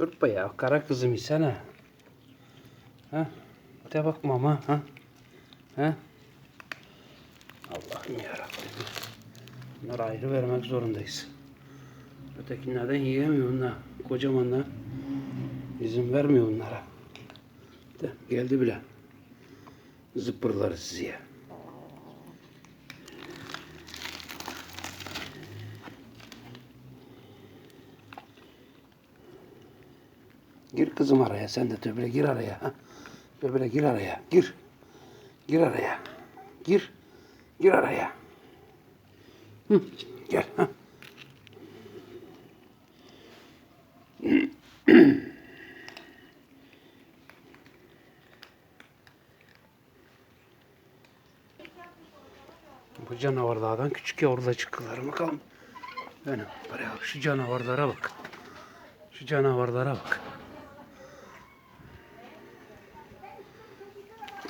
Dur be ya kara kızım isene. Ha? De bak mama ha? Ha? Allah'ım yarabbim. Bunları ayrı vermek zorundayız. Ötekilerden yiyemiyor bunlar. Kocamanlar. İzin vermiyor bunlara. De, geldi bile. Zıpırları sizi. Gir kızım araya. Sen de töbele gir araya. Ha? Gir araya. Gir. Gir araya. Gir. Gir araya. Hı, gel. Ha. Bu canavarlardan küçük yavrular çıktılar bakalım. Yani buraya şu canavarlara bak. Şu canavarlara bak.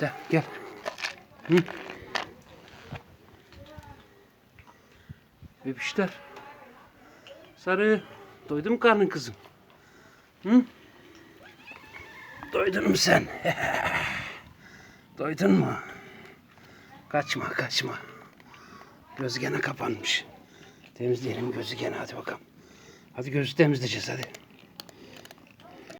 De gel. Hı. Bebişler. Sarı. Doydun mu karnın kızım? Hı? Doydun mu sen? Doydun mu? Kaçma kaçma. Göz gene kapanmış. Temizleyelim gözü gene hadi bakalım. Hadi gözü temizleyeceğiz hadi.